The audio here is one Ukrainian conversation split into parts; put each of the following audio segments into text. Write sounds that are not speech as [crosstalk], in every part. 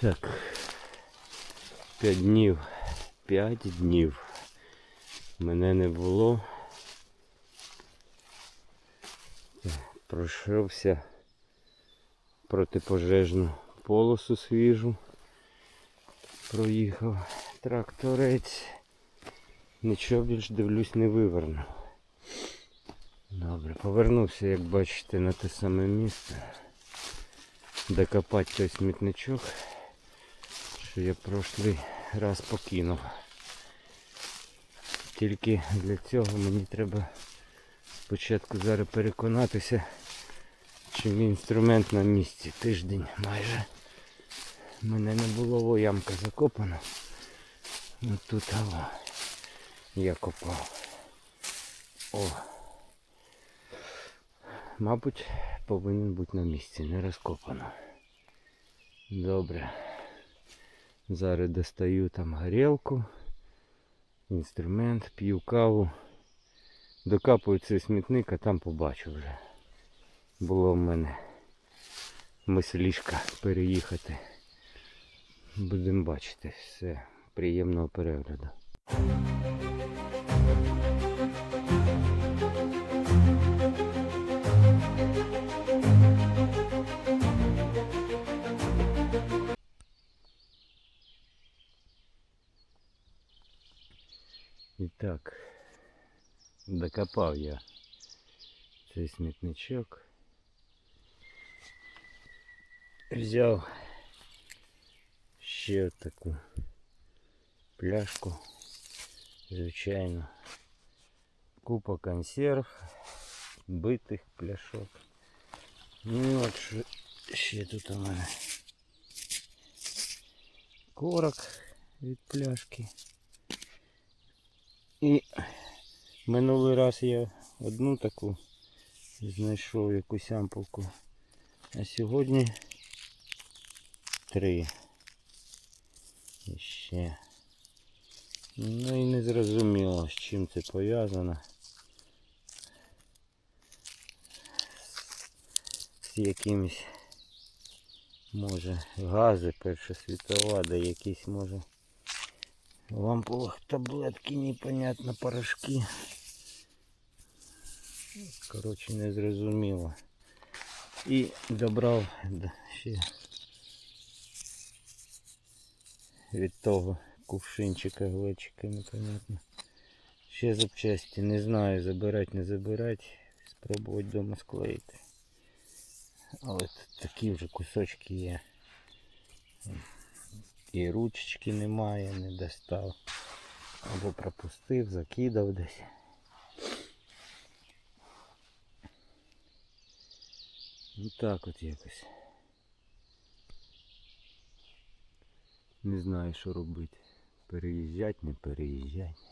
Так. П'ять днів. П'ять днів. Мене не було. Пройшовся протипожежну полосу свіжу. Проїхав тракторець. Нічого більш дивлюсь не вивернув. Добре, повернувся, як бачите, на те саме місце. Докопати той смітничок, що я прошлий раз покинув. Тільки для цього мені треба спочатку зараз переконатися, чи мій інструмент на місці. Тиждень майже. Мене не було, о, ямка закопана. Ну тут алло, я копав. О. Мабуть, повинен бути на місці, не розкопано. Добре. Зараз достаю там горілку, інструмент, п'ю каву. Докапую цей смітник, а там побачу вже. Було в мене мислішка переїхати. Будемо бачити все. Приємного перегляду. так, докопав я цей смітничок. Взяв ще таку пляшку, звичайно. Купа консерв, битих пляшок. Ну і от що ще тут у мене. Корок від пляшки. І минулий раз я одну таку знайшов якусь ампулку. А сьогодні три. І ще. Ну і не зрозуміло, з чим це пов'язано. З якимись може гази перша світова, да якісь може в ампулах таблетки непонятно порошки. Коротше, не зрозуміло. І добрав ще від того кувшинчика, глечика, непонятно. Ще запчасті. Не знаю, забирати, не забирати. Спробувати вдома склеїти. Але тут такі вже кусочки є. І ручечки немає, не достав. Або пропустив, закидав десь. Ну так от якось. Не знаю, що робити. Переїжджать, не переїжджать.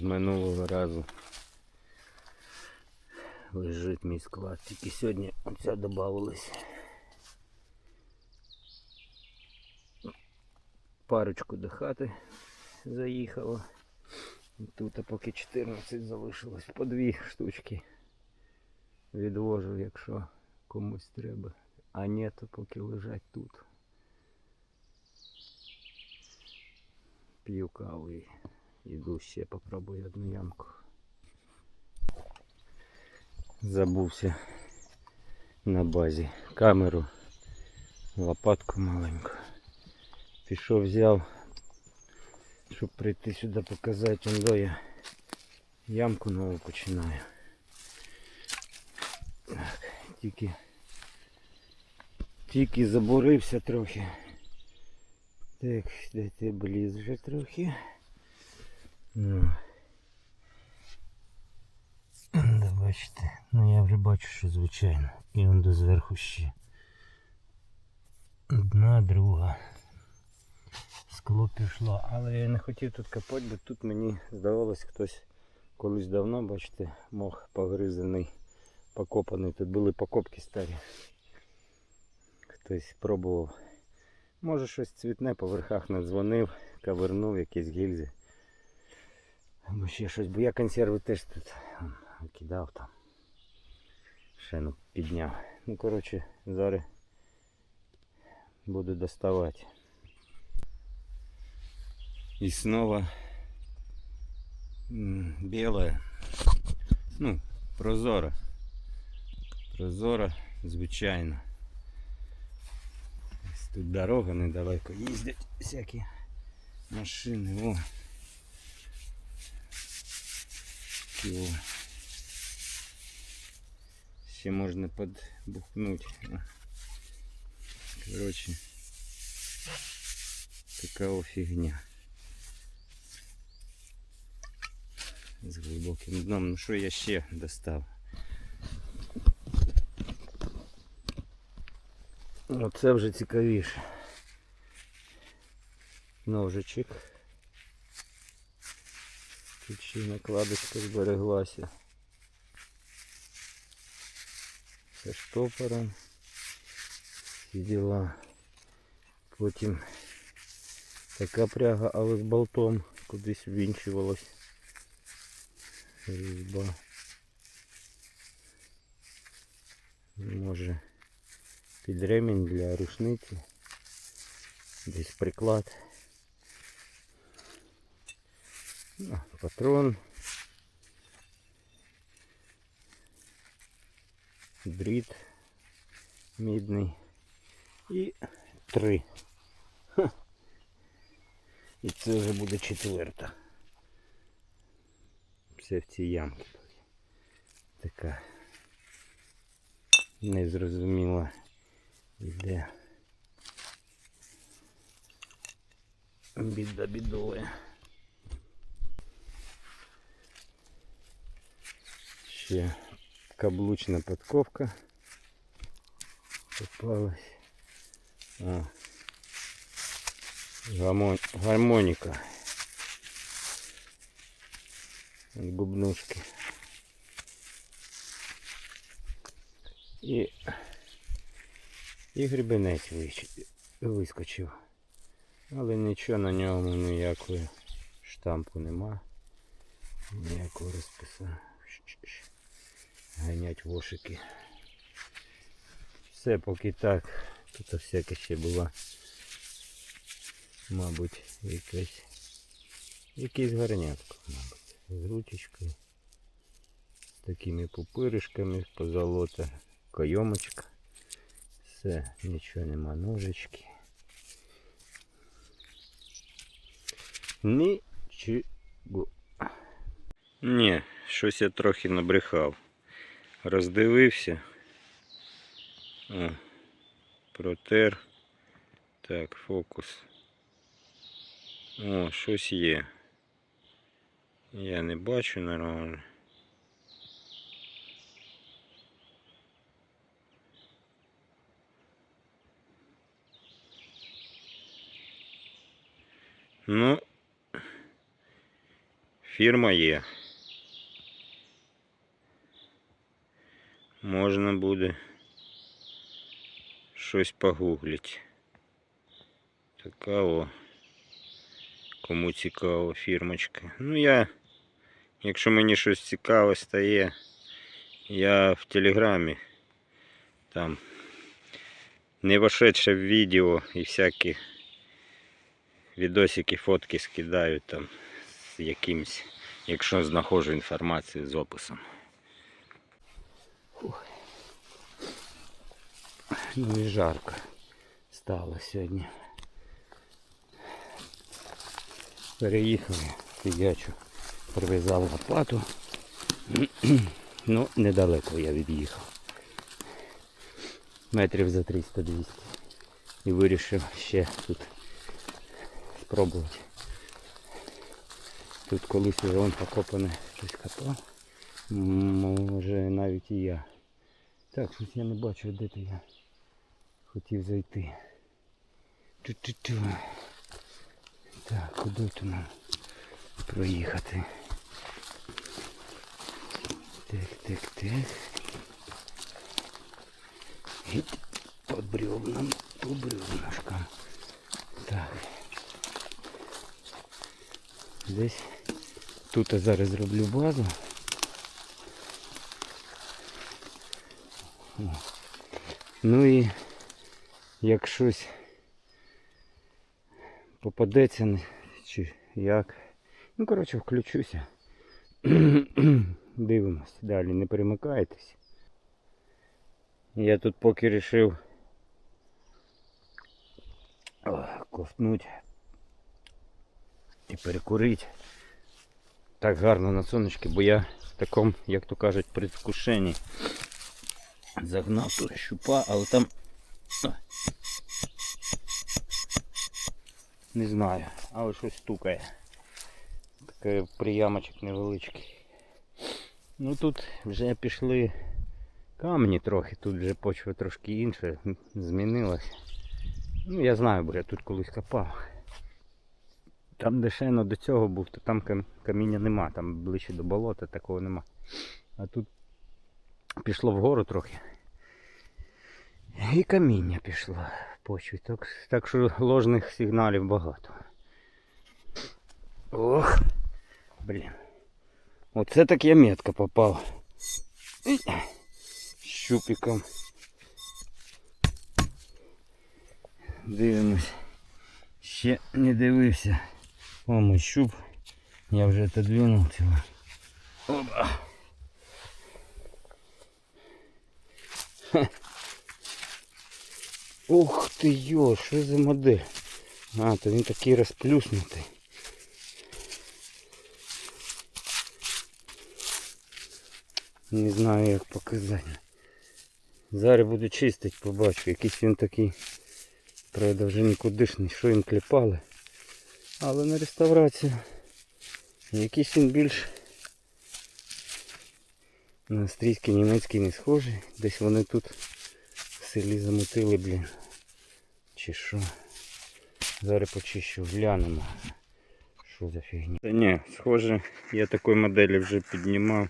З минулого разу. Лежить мій склад. Тільки сьогодні оця додавалась. Парочку до хати заїхало. Тут а поки 14 залишилось. По дві штучки. Відвожу, якщо комусь треба. А ні, то поки лежать тут. П'ю каву і йду ще попробую одну ямку. Забувся на базі камеру, лопатку маленьку. Пішов, взяв, щоб прийти сюди показати, он до я ямку нову починаю. Так, тільки, тільки забурився трохи. Так, дайте бліз вже трохи. Ну. Да, бачите, ну я вже бачу, що звичайно. І он до зверху ще. Одна, друга. Скло пішло, але я не хотів тут копати, бо тут мені здавалось хтось колись давно, бачите, мох погризаний, покопаний. Тут були покопки старі. Хтось пробував. Може щось цвітне по верхах надзвонив, кавернув якісь гільзи. Або ще щось, бо я консерви теж тут м, кидав там. Ще ну підняв. Ну коротше, зараз буду доставати. Снова м, белая. Ну, прозора. Прозора, звичайно. Тут дорога недалеко їздять всякі машини. О. Такі, о. Ще можна подбухнути. О. Короче, така о фігня. з глибоким дном. Ну що я ще достав? Оце вже цікавіше. Ножичок. Тут накладочка збереглася. Це штопором. Всі діла. Потім така пряга, але з болтом кудись ввінчувалась різьба. Може під ремінь для рушниці. Десь приклад. Ну, патрон. Дріт мідний. І три. Ха. І це вже буде четверта все в цій ямці. Така незрозуміла іде. Біда бідує. Ще каблучна подковка попалась. А. Гармон... Гармоніка. Бубнушки. І, і грибенець вич- вискочив. Але нічого на ньому ніякої штампу нема. Ніякого розпису. Щ-щ-щ. Ганять вошики. Все поки так. Тут всяке ще була. Мабуть, якесь якийсь гарнятко, мабуть. З ручечкою. З такими пупиришками позолота. Кайомочка. Все, нічого нема, ножички. Нічого. Ні, щось я трохи набрехав. Роздивився. О, протер. Так, фокус. О, щось є. Я не бачу нормально. Ну, фірма є. Можна буде щось погуглити. Така о. Кому цікаво фірмочка. Ну я, якщо мені щось цікаве стає, я в телеграмі там не вошедше в відео і всякі відосики, фотки скидаю там з якимсь, якщо знаходжу інформацію з описом. Фух. Ну і жарко стало сьогодні. Переїхали, сидячу, прив'язав лопату. ну, недалеко я від'їхав. Метрів за 300-200. І вирішив ще тут спробувати. Тут колись вже вон покопане щось копав. Може навіть і я. Так, щось я не бачу, де то я хотів зайти. Ту-ту-ту. Так, куди тут нам проїхати? Так, так, так. Геть по бревнам, по бревнышкам. Так. Десь тут я зараз зроблю базу. Ну і як щось попадеться чи як. Ну, коротше, включуся. [clears throat] Дивимось далі, не перемикайтесь. Я тут поки рішив о, ковтнуть і перекурити. Так гарно на сонечки, бо я в такому, як то кажуть, предвкушенні загнав тут щупа, але там не знаю, але щось стукає. Такий приямочок невеличкий. Ну тут вже пішли камні трохи, тут вже почва трошки інша, м, змінилась. Ну я знаю, бо я тут колись копав. Там де ще ну, до цього був, то там каміння нема, там ближче до болота такого нема. А тут пішло вгору трохи. І каміння пішло в почві. Так, так що ложних сигналів багато. Ох, блін. Оце так я метко попав. Ій. Щупиком. Дивимось. Ще не дивився. О, мой щуп. Я вже отодвинув цього. Опа. Ха. Ух ти йо, що за модель? А, то він такий розплюснутий. Не знаю як показати. Зараз буду чистити, побачу. Якийсь він такий, правда, вже нікудишний, що їм клепали. Але на реставрацію якийсь він більш на австрійський німецький не схожий. Десь вони тут в селі замутили, блін. Чи що. Зараз почищу, глянемо. Що за фігня. Та ні, схоже, я такої моделі вже піднімав.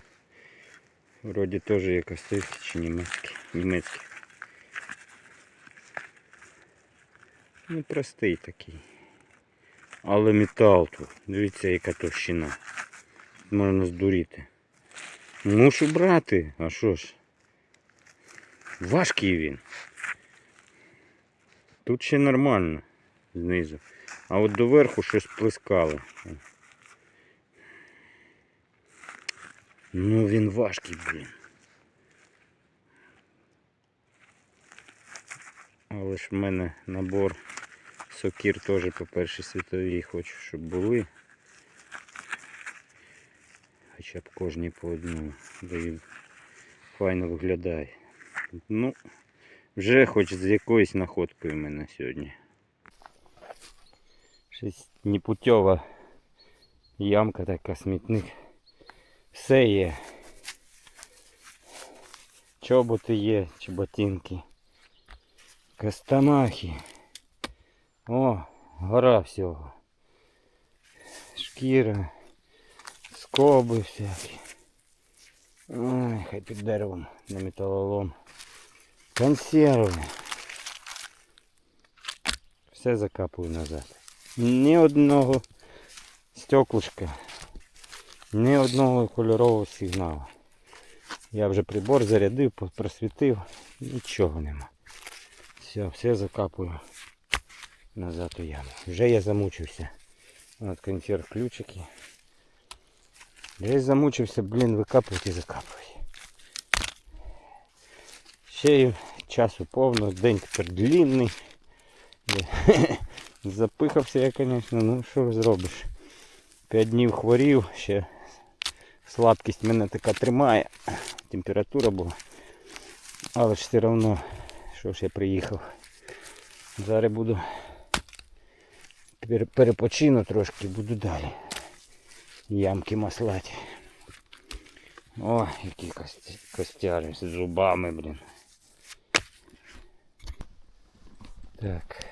Вроді теж як австрійський чи німецький. німецький. Ну такий. Але метал тут. Дивіться яка товщина. Можна здуріти. Мушу брати, а що ж? Важкий він. Тут ще нормально знизу. А от доверху щось плескало. Ну він важкий, блін. Але ж в мене набор сокір теж по першій світовій хочу, щоб були. Хоча б кожні по одному. Файно виглядає. Ну, вже хоч з якоюсь находкою в мене сьогодні. Щось непутьова ямка така смітник. Все є. Чоботи є, чоботинки. Костомахи. О, гора всього. Шкіра, скоби всякі. Ой, хай під деревом на металолом. Консерви. Все закапую назад. Ні одного стеклышка, ні одного кольорового сигналу. Я вже прибор зарядив, просвітив, нічого нема. Все, все закапую назад у яму. Вже я замучився. От консерв ключики. Я замучився, блін, викапувати і закапувати. Ще часу повно, день тепер длинний. [laughs] Запихався я, звісно, ну що зробиш. П'ять днів хворів, ще слабкість мене така тримає. Температура була. Але ж все одно, що ж я приїхав. Зараз буду перепочину трошки, буду далі. Ямки маслати. О, які костяри з зубами, блін. Так.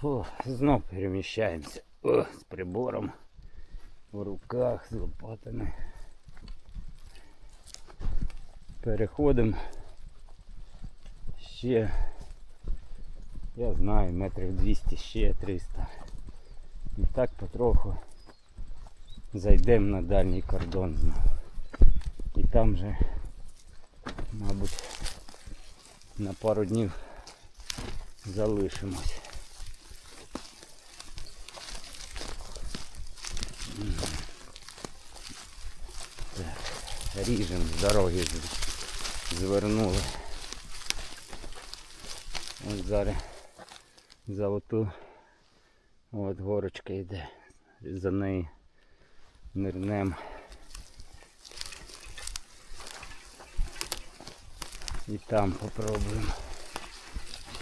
Фу, знов переміщаємося. О, з прибором в руках, з лопатами. Переходимо ще, я знаю, метрів 200, ще 300. І так потроху зайдемо на дальній кордон знову. І там вже, мабуть, на пару днів залишимось. Так, ріжемо з дороги звернули. Ось зараз за оту от горочка йде. За неї нирнем. І там попробуємо.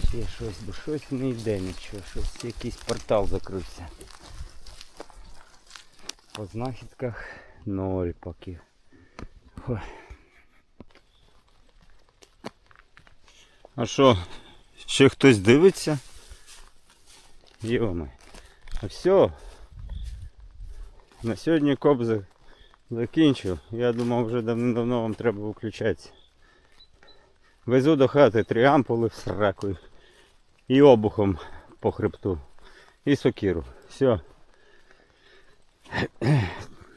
Ще щось, бо щось не йде нічого, щось якийсь портал закрився. По знахідках ноль поки. Ой. А що, ще хтось дивиться? Йоми. А все. На сьогодні коп закінчив. Я думав вже давним-давно вам треба виключатися. Везу до хати три ампули з ракою. І обухом по хребту. І сокиру. Все.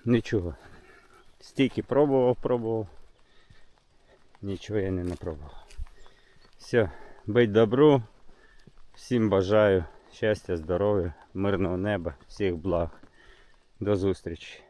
Нічого. Стільки пробував, пробував. Нічого я не напробував. Все, бить добру. Всім бажаю щастя, здоров'я, мирного неба, всіх благ. До зустрічі.